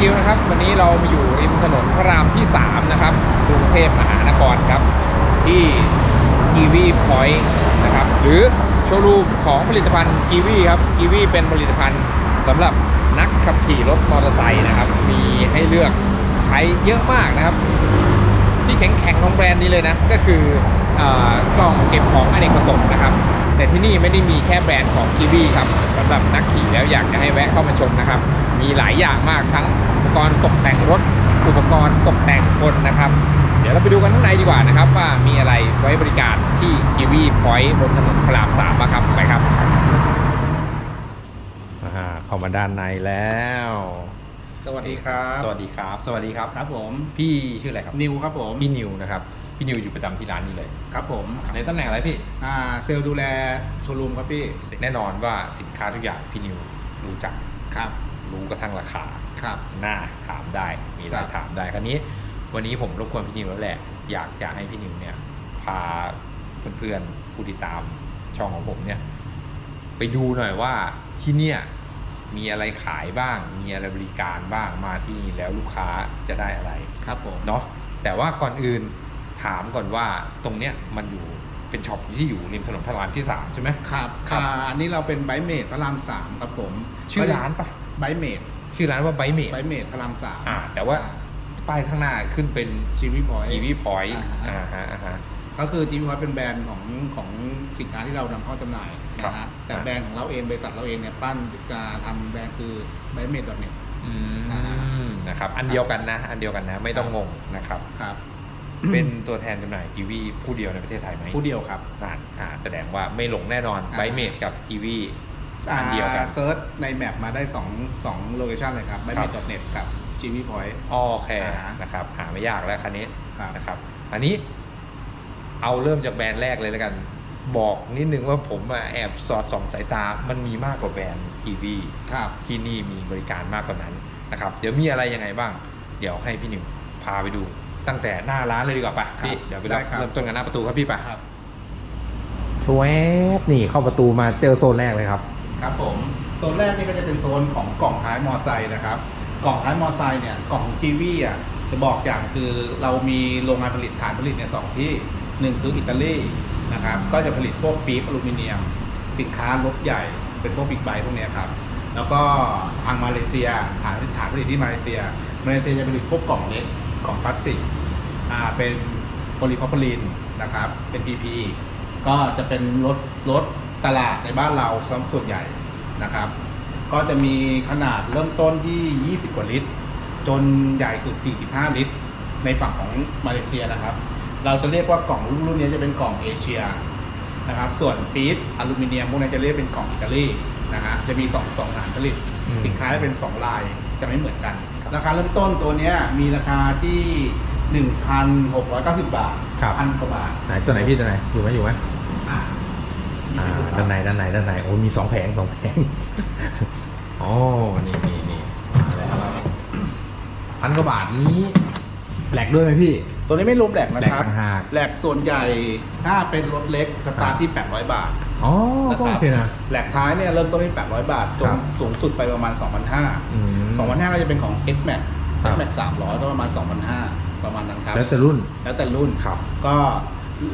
กิลนะครับ วันนี้เรามาอยู่ริมถนนพระรามที่ 3 นะครับกรุงเทพมหานครครับ ที่กีวีพอยต์นะครับหรือโชว์รูมของผลิตภัณฑ์กีวีครับกีวีเป็นผลิตภัณฑ์สำหรับนักขับขี่รถมอเตอร์ไซค์นะครับ มีให้เลือกใช้เยอะมากนะครับ ที่แข็งๆของแบรนด์นี้เลยนะ ก็คืออกล่องเก็บของอเนกประสงค์นะครับ แต่ที่นี่ไม่ได้มีแค่แบรนด์ของกีวีครับสำหรับนักขี่แล้วอยากจะให้แวะเข้ามาชมนะครับ มีหลายอย่างมากทั้งอุปกรณ์ตกแต่งรถ อุปกรณ์ตกแต่งคนนะครับ เดี๋ยวเราไปดูกันข้างในดีกว่านะครับ ว่ามีอะไรไว้บริการที่กีวีพอยต์บนถนนพระรามสามครับไปครับเข้ามาด้านในแล้ว สวัสดีครับ สวัสดีครับ สวัสดีครับ ครับผม พี่ชื่ออะไรครับ นิวครับผม พี่นิวนะครับ พี่นิวอยู่ประจำที่ร้านนี้เลย ครับผมในตำแหน่งอะไรพี่ อ่าเซลล์ดูแลโชว์รูมครับพี่ แน่นอนว่าสินค้าทุกอย่างพี่นิวรู้จัก ครับ รู้กระทั่งราคา ครับ หน้าถามได้ มีอะไรครับ ถามได้ คราวนี้ วันนี้ผมรบกวนพี่นิวแล้วแหละ อยากจะให้พี่นิวเนี่ย พาเพื่อนๆผู้ติดตามช่องของผมเนี่ย ไปดูหน่อยว่าที่เนี่ย มีอะไรขายบ้าง มีอะไรบริการบ้างมาที่นี่แล้วลูกค้าจะได้อะไรครับผมเนาะแต่ว่าก่อนอื่นถามก่อนว่าตรงเนี้ยมันอยู่เป็นช็อปที่อยู่ริมถนนพระรามที่ 3 ใช่ไหมครับครับอ่าอันนี้เราเป็นไบเมดพระรามสามครับผมชื่อร้านปะไบเมดชื่อร้านว่าไบเมดไบเมดพระรามสามอ่าแต่ว่าป้ายข้างหน้าขึ้นเป็นจีวีพอยกีวีพอยต์อ่าอ่าฮะอ่าฮะ ก็คือจีวีพอยเป็นแบรนด์ของของสินค้าที่เรานำเข้าจำหน่ายครับนะฮะแต่อ่าแบรนด์ของเราเองบริษัทเราเองเนี่ยปั้นจะทำแบรนด์คือไบเมดดอทเน็ตอือ่ามนะครับ อันเดียวกันนะ อันเดียวกันนะ ไม่ต้องงงนะครับ ครับ เป็นตัวแทนจำหน่ายกีวีผู้เดียวในประเทศไทยไหมผู้เดียวครับอ่าอ่าแสดงว่าไม่หลงแน่นอนอ่าไบเมดกับกีวีอันเดียวกัน เซิร์ชในแมปมาได้2 2โลเคชันเลยครับไบครัเมบดดอทเน็ตกับจีวีพอยต์โอเคอ่านะครับ หาไม่ยากแล้วคันนี้ครับ นะครับ อันนี้ เอาเริ่มจากแบรนด์แรกเลยแล้วกัน บอกนิดนึงว่าผมอะแอบสอดส่องสายตา มันมีมากกว่าแบรนด์ทีวีครับที่นี่มีบริการมากกว่านั้นนะครับ เดี๋ยวมีอะไรยังไงบ้าง เดี๋ยวให้พี่หนิวพาไปดู ตั้งแต่หน้าร้านเลยดีกว่าปะครับพี่เดี๋ยวไปได้ครับเริ่มต้นกันหน้าประตูครับพี่ปะครับชวบนี่เข้าประตูมาเจอโซนแรกเลยครับ ครับผม โซนแรกนี่ก็จะเป็นโซนของกล่องท้ายมอไซค์นะครับ กล่องท้ายมอไซค์เนี่ย กล่องของกีวีอะจะบอกอย่างคือเรามีโรงงานผลิตฐานผลิตเนี่ยสองที่ หนึ่งคืออิตาลีนะครับก็จะผลิตพวกปี๊บอลูมิเนียม สินค้ารถใหญ่เป็นพวกบิ๊กไบค์พวกนี้ครับแล้วก็ทางมาเลเซียฐานฐานผลิตที่มาเลเซีย มาเลเซียจะผลิตพวกกล่องเล็กกล่องพลาสติกอ่าเป็นโพลีพรอพลีนนะครับเป็น PP ก็จะเป็นรถรถตลาดในบ้านเราซ้ำส่วนใหญ่นะครับ ก็จะมีขนาดเริ่มต้นที่ 20 กว่าลิตร จนใหญ่สุด 45 ลิตร ในฝั่งของมาเลเซียนะครับ เราจะเรียกว่ากล่องรุ่นรุ่นนี้จะเป็นกล่องเอเชียนะครับ ส่วนปี๊บอลูมิเนียมพวกนี้จะเรียกเป็นกล่องอิตาลีนะฮะจะมี2 2ฐานผลิต อืม สินค้าจะเป็น 2 ลายจะไม่เหมือนกัน ราคาเริ่มต้นตัวเนี้ยมีราคาที่ 1,690 บาทครับ พันกว่าบาทไหนตัวไหนพี่ตัวไหนอยู่ไหมอยู่ไหมอ่าอ่าด้านในด้านในด้านในโอ้มีสองแผงสองแผง อ๋อ นี่นี่นี่มาแล้วพันกว่าบาทนี้แหลกด้วยไหมพี่ ตัวนี้ไม่รวมแหลกนะครับ แหลกต่างหาก แหลกส่วนใหญ่ถ้าเป็นรถเล็กสตาร์ทที่ 800 บาทอ๋อนะก็ครัโอเคนะ แหลกท้ายเนี่ยเริ่มต้นที่ 800 บาทจคนรับ สูงสุดไปประมาณ 2,500 อืม 2,500ก็จะเป็นของ X Max ครั X บ Max 300 ก็ประมาณ 2,500 ประมาณนั้นครับ แล้วแต่รุ่นแล้วแต่รุ่น ครับ ก็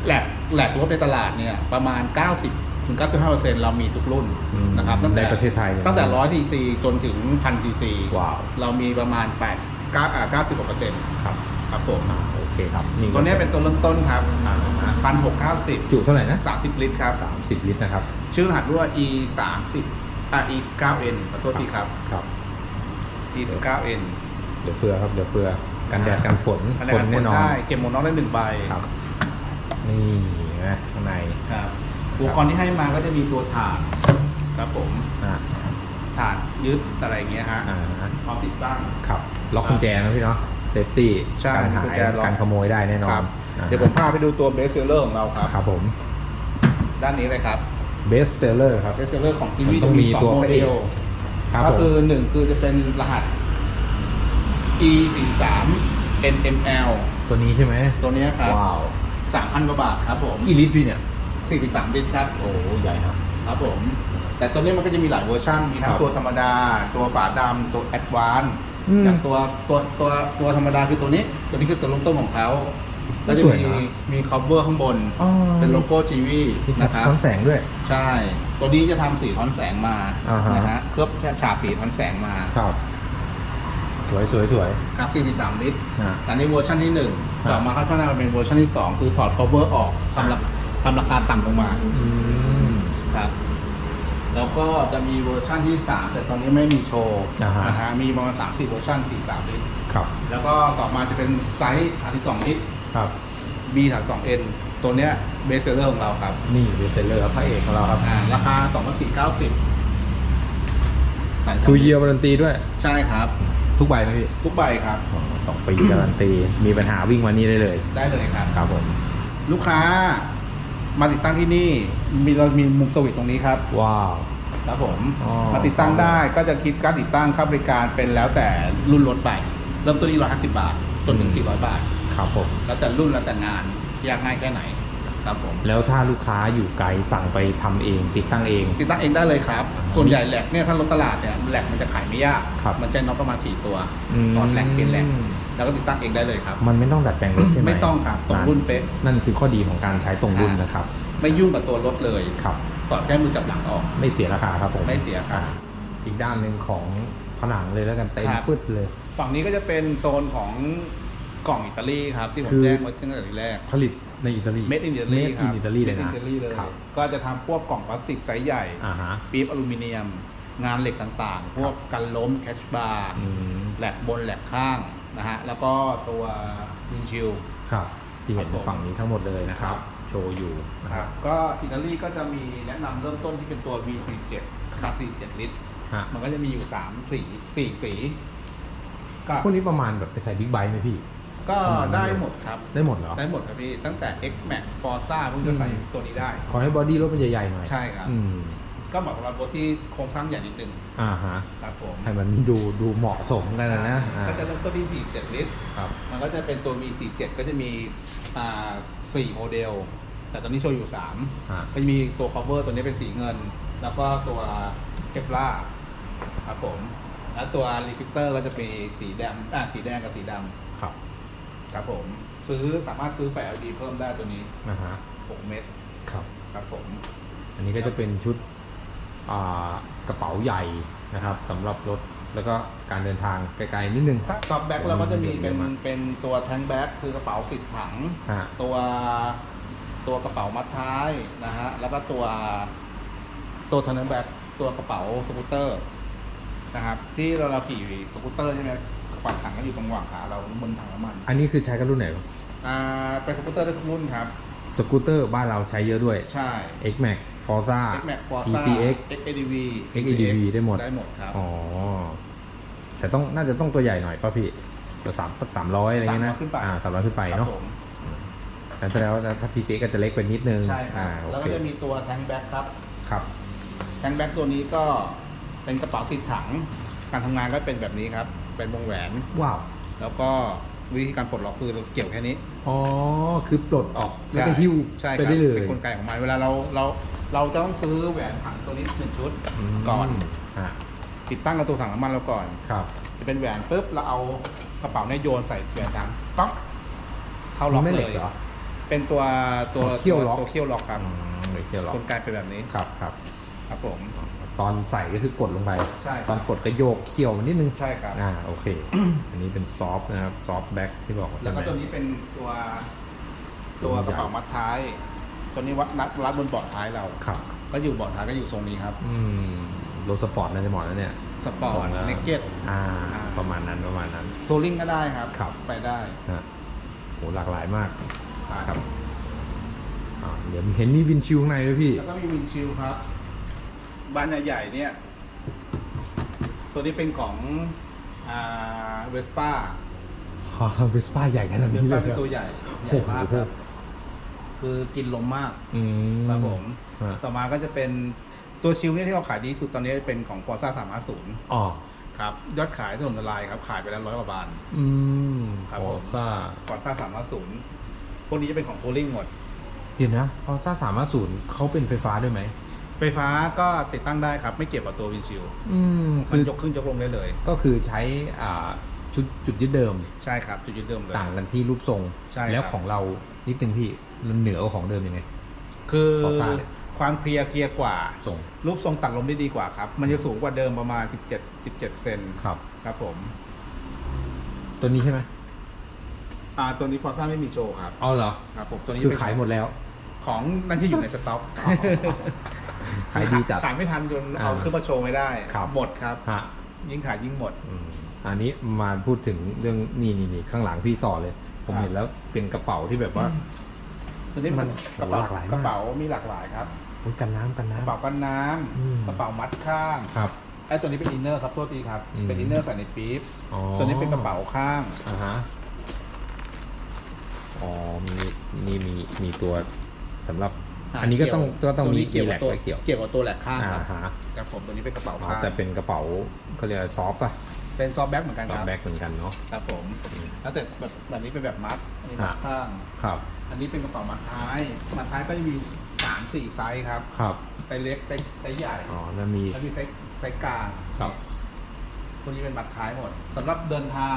แหลกแหลกรถในตลาดเนี่ยประมาณ 90ถึง95%เรามีทุกรุ่นอืมนะครับตั้งแต่ในประเทศไทยเนี่ยตั้งแต่ 100 cc จนถึง 1,000 cc ว้าว เรามีประมาณ8 9อ่า90กว่าเปอร์เซ็นต์ ครับ ครับผมอ่าโอเคครับนี่ก็ตัวเนี้ยเป็นตัวเริ่มต้นครับอ่าฮะ1,690จุเท่าไหร่นะ30ลิตรครับสามสิบลิตรนะครับชื่อรหัสด้วย e 3 0อะ e 9 n ขอโทษทีครับ ครับ e 9 n เดี๋ยวเฟือครับเดี๋ยวเฟือกันแดดกันฝนอันฝนแน่นอนได้เก็บหมวกน็อกได้หนึ่งใบครับนี่เห็นะข้างในครับอุปกรณ์ที่ให้มาก็จะมีตัวถ่านครับผมอ่าถ่านยึดอะไรอย่างเงี้ยฮะอ่าพร้อมติดตั้ง ครับล็อกกุญแจนะพี่เนาะ เซฟตี้ใช่การหากุญยแจล็อก การขโมยได้แน่นอคนรับอ่าเดี๋ยวผมพาไปดูตัวเบสเซลเลอร์ของเราครับ ครับผมด้านนี้เลยครับเบสเซลเลอร์ครับ เบสเซลเลอร์ของทีวีมันต้องมีสองตัวโมพระเดเอกลครับก็ผมคือหนึ่งคือจะเป็นรหัส e 4 3 nml ตัวนี้ใช่ไหมตัวเนี้ยครับว้าวสามพันกว่าบาทครับผมกี่ลิตรพี่เนี่ย 43ลิตรครับ โอ้ใหญ่ครับ ครับผม แต่ตัวนี้มันก็จะมีหลายเวอร์ชันมีทั้คงรับตัวธรรมดา ตัวฝาดำตัวแอดวานซ์ อืมอย่างตัวตัวตัวตัวธรรมดาคือตัวนี้ ตัวนี้คือตัวลงต้นของเขาแล้วจะสวยมีนะมี cover ข้างบน อ๋อ เป็นโลโก้จีวีมีนะครับ ท้อนแสงด้วย ใช่ ตัวนี้จะทำสีท้อนแสงมาอ่าฮะ นะฮะเคลือบฉาบสีท้อนแสงมาครับ สวยสวยสวยครับ43 ลิตร อ่า แต่ในเวอร์ชันที่หนึ่งครับต่อมาเขาพัฒนามาเป็นเวอร์ชันที่สองคือถอด cover ออกทำราทำราคาต่ำลงมาอืม ครับ แล้วก็จะมีเวอร์ชันที่ 3 แต่ตอนนี้ไม่มีโชว์อ่าฮะ นะฮะมีประมาณ3 4เวอร์ชัน43ลิตรครับแล้วก็ต่อมาจะเป็นไซส์32ลิตร ครับ B 32 N ตัวเนี้ยเบสเซอร์ของเราครับนี่เบสเซลเลอร์ครับพระเอกของเราครับอ่าราคา2490ทูเยียร์การันตีด้วย ใช่ครับ ทุกใบไหมพี่ทุกใบครับ อ๋อสองปีการันตี มีปัญหาวิ่งมานี่ได้เลย ได้เลยครับ ครับผม ลูกค้า มาติดตั้งที่นี่มีเรามีมุมสวิตช์ตรงนี้ครับว้าว ครับผมอ๋อ มาติดตั้งได้ก็จะคิดการติดตั้งค่าบริการเป็นแล้วแต่รุ่นรถไปเริ่มต้นที่150 บาทจนถึง400 บาท ครับผม แล้วแต่รุ่นแล้วแต่งานยากง่ายแค่ไหน ครับผมแล้วถ้าลูกค้าอยู่ไกลสั่งไปทำเอง ติดตั้งเอง ติดตั้งเองได้เลยครับ ส่วนใหญ่แหลกเนี่ยถ้ารถตลาดเนี่ยแหลกมันจะขายไม่ยาก ครับมันจะน็อกประมาณ 4 ตัวอืมตอนแหลกเป็นแหลกแล้วก็ติดตั้งเองได้เลยครับ มันไม่ต้องดัดแปลงรถใช่ไหมไม่ต้องครับตรงรุ่นเป๊ะ นั่นคือข้อดีของการใช้ตรงรุ่นนะครับ ไม่ยุ่งกับตัวรถเลยครับ ต่อดแค่มือจับหลังออก ไม่เสียราคาครับผมไม่เสียครับ อ่าอีกด้านหนึ่งของผนังเลยแล้วกันเต็มครับ ปึ๊ดเลย ฝั่งนี้ก็จะเป็นโซนของกล่องอิตาลีครับที่ผมคือ แจ้งไว้ตั้งแต่ทีแรก ผลิต ในอิตาลี Made in Italy เมดคอิรันอิตาลีเลย Made in นะ Italy เลยครับก็จะทำพวกกล่องพลาสติกไซส์ใหญ่ อ่าฮะ ปี๊บอลูมิเนียม งานเหล็กต่างๆ พวกกันล้มแคชบาร์อืม แหลกบนแหลกข้างนะฮะ แล้วก็ตัววินชิล ครับ ที่เห็นครับผม ฝั่งนี้ทั้งหมดเลยนะครับ โชว์อยู่นะคครัรับบ ก็อิตาลีก็จะมีแนะนำเริ่มต้นที่เป็นตัว V47 ขนาด47 ลิตร ฮะมันก็จะมีอยู่ 3 สี 4 สี ก็พวกนี้ประมาณแบบไปใส่บิ๊กไบค์ไหมพี่ ก็ได้หมดครับ ได้หมดเหรอ ได้หมดครับพี่ตั้งแต่ X Max Forza พวกนี้ก็ใส่อืมตัวนี้ได้ ขอให้บอดี้รถมันใหญ่ๆหน่อย ใช่ครับอืมก็เหมาะสำหรับรถที่โครงสร้างใหญ่นิดนึงอ่าฮะครับผมให้มันดูดูเหมาะสมกันนะนะอ่าก็จะเริ่มต้นที่ 47 ลิตรครับมันก็จะเป็นตัว V47 ก็จะมีอ่า4โมเดล แต่ตอนนี้โชว์อยู่3อ่าก็จะมีตัว cover ตัวนี้เป็นสีเงิน แล้วก็ตัวเคปล่าครับผม แล้วตัว reflector ก็จะเป็นสีแดงอ่าสีแดงกับสีดครับำ ครับผมซื้อสามารถซื้อไฟ LED เพิ่มได้ตัวนี้นะฮะ6เมตรครับ ครับผม อันนี้ก็จะเป็นชุดอ่ากระเป๋าใหญ่นะครับสำหรับรถแล้วก็การเดินทางไกลๆนิดนึงถ้าซอฟแบ็กเราก็จะมีเป็นเยอะมากเป็นตัวแทงแบ็กคือกระเป๋าสิบถังฮะตัวตัวกระเป๋ามัดท้ายนะฮะแล้วก็ตัวตัวทันแบ็กตัวกระเป๋าสกูตเตอร์นะครับที่เราเราขี่สกูตเตอร์ใช่ไหม กระเป๋าถังก็อยู่ตรงหว่างขาเราบนถังน้ำมันอันนี้คือใช้กับรุ่นไหนครับอ่าเป็นสกูตเตอร์ได้ทุกรุ่นครับ สกูตเตอร์บ้านเราใช้เยอะด้วย ใช่ X Max Forza X Max Forza PCX XADV XADV ได้หมดได้หมดครับอ๋อแต่ต้องน่าจะต้องตัวใหญ่หน่อยป่ะพี่ตัวสามสามร้อยอะไรเงี้ยนะ300ขึ้นไปอ่าสามร้อยขึ้นไปครับเนาะผมแล้วแล้วถ้า PCX ก็จะเล็กไปนิดนึงใช่ครัอ่าบโอแล้วเคก็จะมีตัวแทงแบ็กครับครับแทงแบ็กตัวนี้ก็เป็นกระเป๋าติดถังการทำงานก็เป็นแบบนี้ครับ เป็นวงแหวน ว้าว แล้วก็วิธีการปลดล็อกคือเราเกี่ยวแค่นี้อ๋อ คือปลดออกแล้วก็หิ้วใช่คไปรับได้เลยเป็นกลไกของมันเวลาเราเราเราจะต้องซื้อแหวนถังตัวนี้หนึ่งชุดมก่อนอ่าติดตั้งกับตัวถังน้ำมันเราก่อน ครับจะเป็นแหวนปุ๊บเราเอากระเป๋าเนี่ยโยนใส่แหวนถังป๊อกเข้าล็อกไม่เลเหล็กย เหรอ เป็นตัวตัวตัวเขี้ยวล็อก ตัวเขี้ยวล็อกครับอืมเหล็กเทียวล็อกกลไกเป็นแบบนี้ครับครับ ครับผม ตอนใส่ก็คือกดลงไป ใช่ครับตอนกดก็โยกเขี่ยวมันนิดนึงใช่ครับ อ่าโอเค อันนี้เป็นซอฟต์นะครับซอฟต์แบ็คที่บอกแล้วก็ใช่ไหมตัวนี้เป็นตัวตัวกระเป๋ามัดท้าย ตัวนี้วัดนัดรัดบนเบาะท้ายเรา ครับ ก็อยู่เบาะท้ายก็อยู่ทรงนี้ครับ อืมรถสปอร์ตน่าจะเหมาะแล้วเนี่ยสปอร์ตทงแล้วเนกเก็ต อ่า อ่า ประมาณนั้นประมาณนั้น ทัวริงก็ได้ครับ ครับ ไปได้นะโหหลากหลายมากครับ อ่าเดี๋ยวเห็นมีวินชิวข้างในด้วยพี่ แล้วก็มีวินชิลครับ บานใหญ่ๆเนี่ย ตัวนี้เป็นของอ่าเวสป้าเวสป้าใหญ่ขนาดเวนี้สเลป้ายเป็นเหรอตัวใหญ่ใหโอ้ญ่โหมากครับ คือกินลมมากอืมครับผมฮะต่อมาก็จะเป็นตัวชิลเนี่ยที่เราขายดีที่สุดตอนนี้เป็นของ Forza 350อ๋อครับยอดขายถล่มทลายครับ ขายไปแล้วร้อยกว่าบาทอืมครับฟผมอร์ซ่า Forza 350พวกนี้จะเป็นของโ o ลิงหมดเดี๋ยวนะฟอร์ซ่าสามารถศูนย์เขาเป็นไฟฟ้าด้วยไหม ไฟฟ้าก็ติดตั้งได้ครับ ไม่เกี่ยวกับตัววินชิลอืมมัคืนอยกขึ้นยกลงได้เลย ก็คือใช้อ่าชุดจุดยึดเดิม ใช่ครับจุดยึดเดิมเลย ต่างกันที่รูปทรง ใช่ครับ แล้วของเรานิดนึงพี่มันเหนือกว่าของเดิมยังไง คือขอทราบเลย ความเคลียร์เคลียร์กว่า ทรงรูปทรงตัดลมได้ดีกว่าครับ มันจะสูงกว่าเดิมประมาณ 17 17เซนครับ ครับผมตัวนี้ใช่ไหมอ่าตัวนี้ฟอร์ซ่าไม่มีโชว์ครับ เอาเหรอ ครับผมตัวนี้คือเป็นขายหมดแล้ว ของนั่นที่อยู่ในสต็อก ขายดีจัดขายไม่ทันจนอ่าเอาขึ้นมาโชว์ไม่ได้ครับหมดครับฮะยิ่งขายยิ่งหมดอืมอันนี้มาพูดถึงเรื่องนี่นี่นี่ข้างหลังพี่ต่อเลย ผมครับเห็นแล้วเป็นกระเป๋าที่แบบว่าตัวนี้มัมันนกระเป๋าหลากหลายมากกระเป๋ามีหลากหลายครับโอ้ยกันน้ำกันกระน้ำเป๋ากันน้อืมำกระเป๋ามัดข้างครับไอ้ตัวนี้เป็นอินเนอร์ครับโทษทีครับอืมเป็นอินเนอร์ใส่ในปี๊บอ๋อตัวนี้เป็นกระเป๋าข้างอ่าฮะอ๋อมีนี่มีมีตัวสำหรับ อันนี้ก็ต้องก็ต้องตัวมีนี้เกี่ยวแหลกับกตัวไว้เกี่ยวเกี่ยวกับตัวแหลกข้างอ่าครับฮะครับผมตัวนี้เป็นกระเป๋าอ๋อข้างแต่เป็นกระเป๋าเขาเรียกซอฟต์ป่ะเป็นซอฟต์แบ็กเหมือนกันซอคฟรับต์แบ็กเหมือนกันเนาะครับผมแล้วแต่แบบแบบนี้เป็นแบบมัดอันนี้มัดอ่าข้างครับ อันนี้เป็นกระเป๋ามัดท้ายมัดท้ายก็จะมีสามสี่ไซส์ครับครับไซส์เล็กไซส์ไซส์ใหญ่อ๋อแล้วมีแล้วมีไซส์ไซส์กลางครับพวกนี้เป็นมัดท้ายหมดสำหรับเดินทาง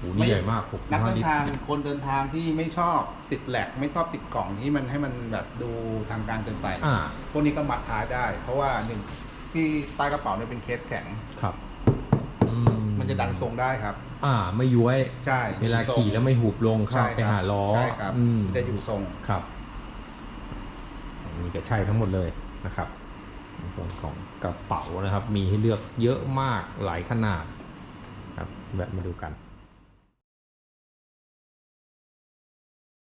โอ้นี่ใหญ่มากหกนักห้าเดิลินตรทางคนเดินทางที่ไม่ชอบติดแหลกไม่ชอบติดกล่องที่มันให้มันแบบดูทางการเกินไป อ่าพวกนี้ก็มัดท้ายได้ เพราะว่าหนึ่งที่ใต้กระเป๋าเนี่ยเป็นเคสแข็ง ครับอืมันจะดันทรงได้ครับ อ่า ไม่ย้วย ใช่เวลาขี่แล้วไม่หูบลงเข้าใช่ไปครับหาล้อใช่ครับอืมจะอยู่ทรง ครับนี่ก็ใช่ทั้งหมดเลยนะครับในส่วนของกระเป๋านะครับ มีให้เลือกเยอะมากหลายขนาด ครับแบบมาดูกัน